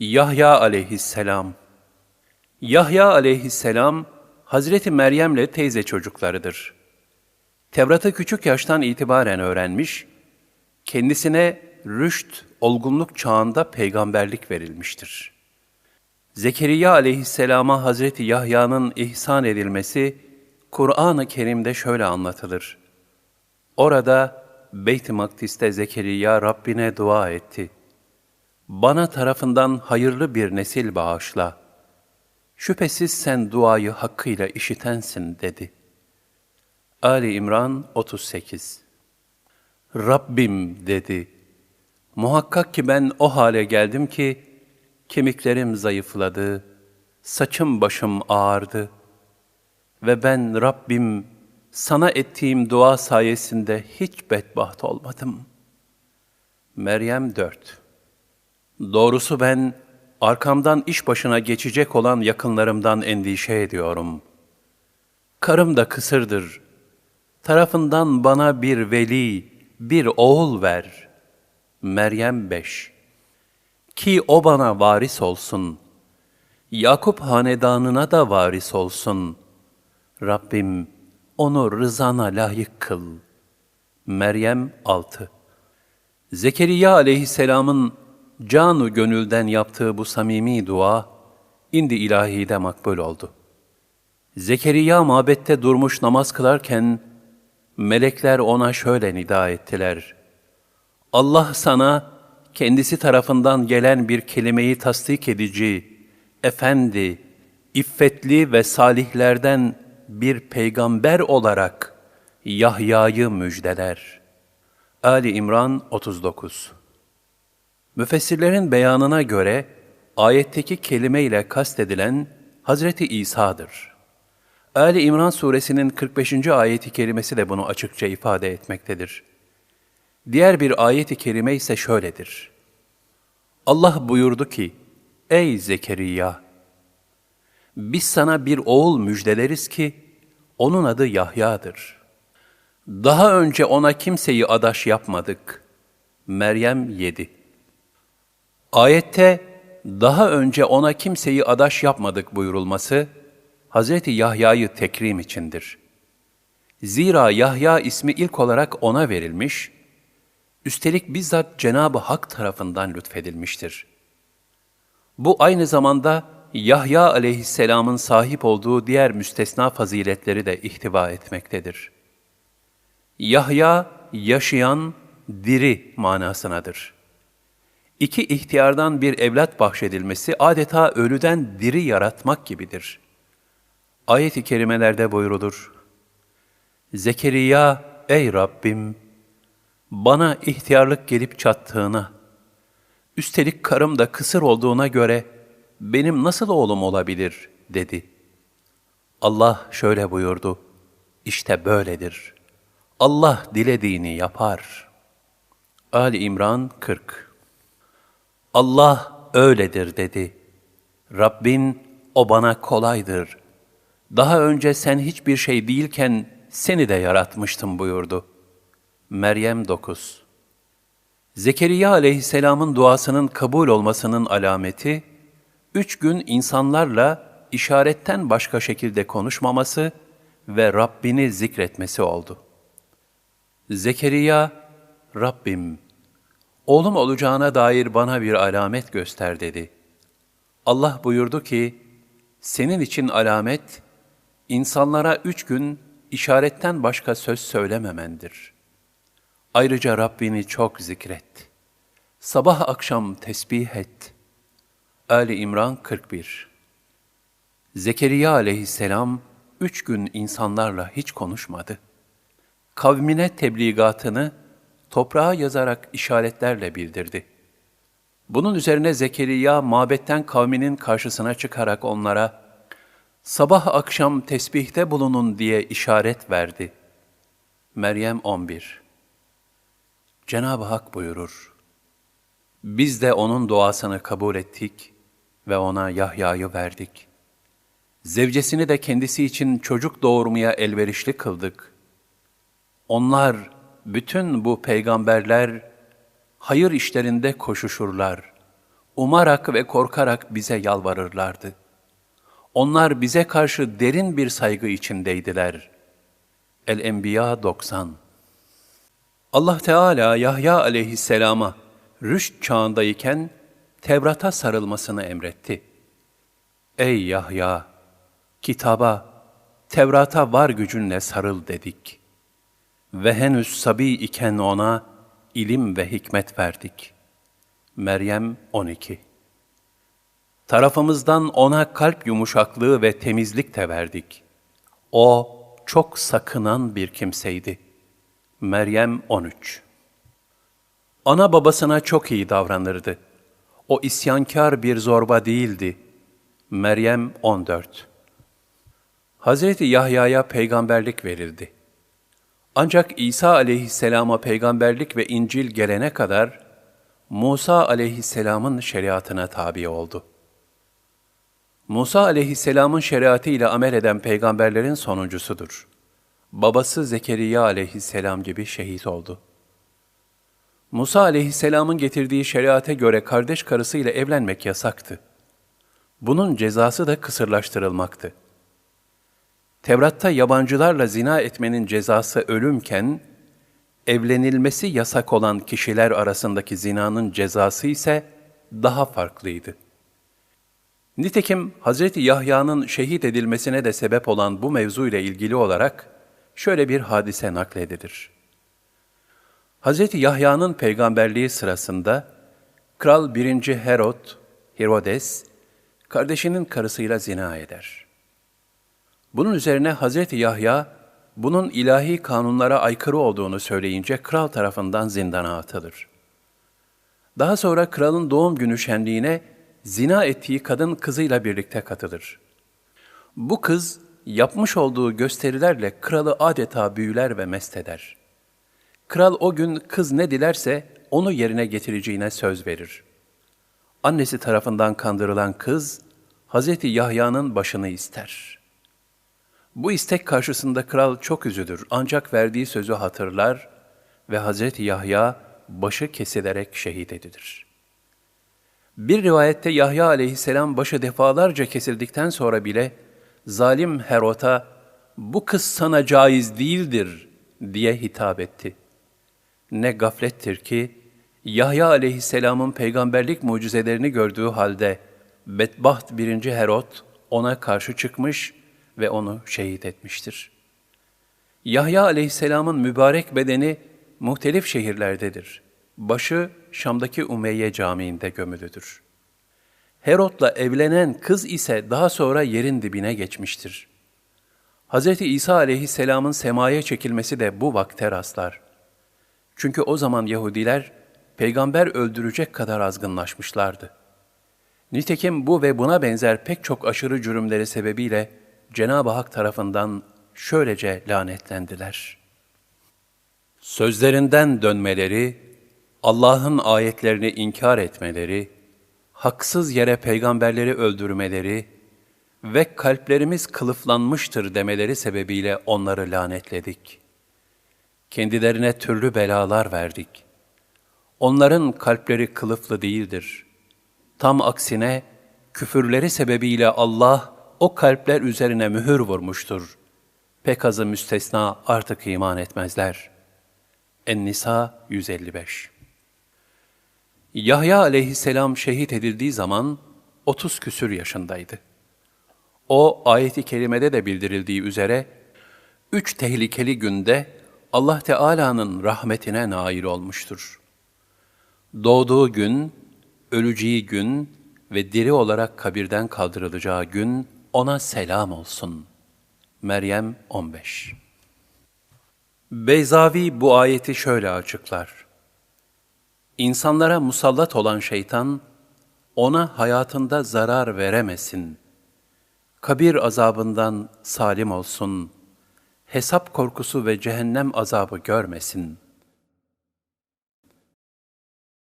Yahya aleyhisselam Yahya aleyhisselam, Hazreti Meryem'le teyze çocuklarıdır. Tevrat'ı küçük yaştan itibaren öğrenmiş, kendisine rüşt, olgunluk çağında peygamberlik verilmiştir. Zekeriya aleyhisselama Hazreti Yahya'nın ihsan edilmesi, Kur'an-ı Kerim'de şöyle anlatılır. Orada Beyt-i Makdis'te Zekeriya Rabbine dua etti. Bana tarafından hayırlı bir nesil bağışla. Şüphesiz sen duayı hakkıyla işitensin dedi. Ali İmran 38 Rabbim dedi. Muhakkak ki ben o hale geldim ki, kemiklerim zayıfladı, saçım başım ağardı ve ben Rabbim sana ettiğim dua sayesinde hiç bedbaht olmadım. Meryem 4 Doğrusu ben arkamdan iş başına geçecek olan yakınlarımdan endişe ediyorum. Karım da kısırdır. Tarafından bana bir veli, bir oğul ver. Meryem 5 Ki o bana varis olsun. Yakup hanedanına da varis olsun. Rabbim onu rızana layık kıl. Meryem 6 Zekeriya aleyhisselamın canu gönülden yaptığı bu samimi dua, indi ilahide makbul oldu. Zekeriya mabette durmuş namaz kılarken, melekler ona şöyle nida ettiler. Allah sana, kendisi tarafından gelen bir kelimeyi tasdik edici, efendi, iffetli ve salihlerden bir peygamber olarak Yahya'yı müjdeler. Ali İmran 39 Müfessirlerin beyanına göre ayetteki kelime ile kastedilen Hazreti İsa'dır. Ali İmran suresinin 45. ayeti kerimesi de bunu açıkça ifade etmektedir. Diğer bir ayeti kerime ise şöyledir. Allah buyurdu ki, Ey Zekeriya! Biz sana bir oğul müjdeleriz ki, onun adı Yahya'dır. Daha önce ona kimseyi adaş yapmadık. Meryem 7 Ayette daha önce ona kimseyi adaş yapmadık buyurulması, Hz. Yahya'yı tekrim içindir. Zira Yahya ismi ilk olarak ona verilmiş, üstelik bizzat Cenab-ı Hak tarafından lütfedilmiştir. Bu aynı zamanda Yahya aleyhisselamın sahip olduğu diğer müstesna faziletleri de ihtiva etmektedir. Yahya, yaşayan, diri manasınadır. İki ihtiyardan bir evlat bahşedilmesi adeta ölüden diri yaratmak gibidir. Ayet-i kerimelerde buyrulur. Zekeriya, ey Rabbim, bana ihtiyarlık gelip çattığına, üstelik karım da kısır olduğuna göre benim nasıl oğlum olabilir dedi. Allah şöyle buyurdu, işte böyledir. Allah dilediğini yapar. Ali İmran 40 Allah öyledir dedi. Rabbin o bana kolaydır. Daha önce sen hiçbir şey değilken seni de yaratmıştım buyurdu. Meryem 9 Zekeriya aleyhisselamın duasının kabul olmasının alameti, üç gün insanlarla işaretten başka şekilde konuşmaması ve Rabbini zikretmesi oldu. Zekeriya, Rabbim, oğlum olacağına dair bana bir alamet göster dedi. Allah buyurdu ki, senin için alamet, insanlara üç gün işaretten başka söz söylememendir. Ayrıca Rabbini çok zikret. Sabah akşam tesbih et. Ali İmran 41 Zekeriya aleyhisselam üç gün insanlarla hiç konuşmadı. Kavmine tebligatını toprağa yazarak işaretlerle bildirdi. Bunun üzerine Zekeriya mabetten kavminin karşısına çıkarak onlara sabah akşam tesbihte bulunun diye işaret verdi. Meryem 11 Cenab-ı Hak buyurur, Biz de onun duasını kabul ettik ve ona Yahya'yı verdik. Zevcesini de kendisi için çocuk doğurmaya elverişli kıldık. Onlar, bütün bu peygamberler, hayır işlerinde koşuşurlar. umarak ve korkarak bize yalvarırlardı. Onlar bize karşı derin bir saygı içindeydiler. El-Enbiya 90 Allah Teala Yahya aleyhisselama rüşt çağındayken Tevrat'a sarılmasını emretti. Ey Yahya! Kitaba, Tevrat'a var gücünle sarıl dedik. Ve henüz sabi iken ona ilim ve hikmet verdik. Meryem 12 Tarafımızdan ona kalp yumuşaklığı ve temizlik de verdik. O çok sakınan bir kimseydi. Meryem 13 Ana babasına çok iyi davranırdı. O isyankar bir zorba değildi. Meryem 14 Hazreti Yahya'ya peygamberlik verildi. Ancak İsa aleyhisselama peygamberlik ve İncil gelene kadar Musa aleyhisselamın şeriatına tabi oldu. Musa aleyhisselamın şeriatı ile amel eden peygamberlerin sonuncusudur. Babası Zekeriya aleyhisselam gibi şehit oldu. Musa aleyhisselamın getirdiği şeriate göre kardeş karısıyla evlenmek yasaktı. Bunun cezası da kısırlaştırılmaktı. Tevrat'ta yabancılarla zina etmenin cezası ölümken, evlenilmesi yasak olan kişiler arasındaki zinanın cezası ise daha farklıydı. Nitekim Hz. Yahya'nın şehit edilmesine de sebep olan bu mevzu ile ilgili olarak şöyle bir hadise nakledilir. Hz. Yahya'nın peygamberliği sırasında Kral 1. Herod, Herodes, kardeşinin karısıyla zina eder. Bunun üzerine Hz. Yahya, bunun ilahi kanunlara aykırı olduğunu söyleyince kral tarafından zindana atılır. Daha sonra kralın doğum günü şenliğine zina ettiği kadın kızıyla birlikte katılır. Bu kız yapmış olduğu gösterilerle kralı adeta büyüler ve mest eder. Kral o gün kız ne dilerse onu yerine getireceğine söz verir. Annesi tarafından kandırılan kız, Hz. Yahya'nın başını ister. Bu istek karşısında kral çok üzülür ancak verdiği sözü hatırlar ve Hz. Yahya başı kesilerek şehit edilir. Bir rivayette Yahya aleyhisselam başı defalarca kesildikten sonra bile zalim Herot'a bu kız sana caiz değildir diye hitap etti. Ne gaflettir ki Yahya aleyhisselamın peygamberlik mucizelerini gördüğü halde bedbaht birinci Herod ona karşı çıkmış ve onu şehit etmiştir. Yahya aleyhisselamın mübarek bedeni muhtelif şehirlerdedir. Başı Şam'daki Umeyye Camii'nde gömülüdür. Herod'la evlenen kız ise daha sonra yerin dibine geçmiştir. Hz. İsa aleyhisselamın semaya çekilmesi de bu vakte rastlar. Çünkü o zaman Yahudiler peygamber öldürecek kadar azgınlaşmışlardı. Nitekim bu ve buna benzer pek çok aşırı cürümleri sebebiyle Cenab-ı Hak tarafından şöylece lanetlendiler. Sözlerinden dönmeleri, Allah'ın ayetlerini inkar etmeleri, haksız yere peygamberleri öldürmeleri ve kalplerimiz kılıflanmıştır demeleri sebebiyle onları lanetledik. Kendilerine türlü belalar verdik. Onların kalpleri kılıflı değildir. Tam aksine küfürleri sebebiyle Allah o kalpler üzerine mühür vurmuştur. Pek azı müstesna artık iman etmezler. En-Nisa 155 Yahya aleyhisselam şehit edildiği zaman 30 küsür yaşındaydı. O ayeti kerimede de bildirildiği üzere üç tehlikeli günde Allah Teala'nın rahmetine nail olmuştur. Doğduğu gün, öleceği gün ve diri olarak kabirden kaldırılacağı gün ona selam olsun. Meryem 15 Beyzavi bu ayeti şöyle açıklar. İnsanlara musallat olan şeytan, ona hayatında zarar veremesin. Kabir azabından salim olsun. Hesap korkusu ve cehennem azabı görmesin.''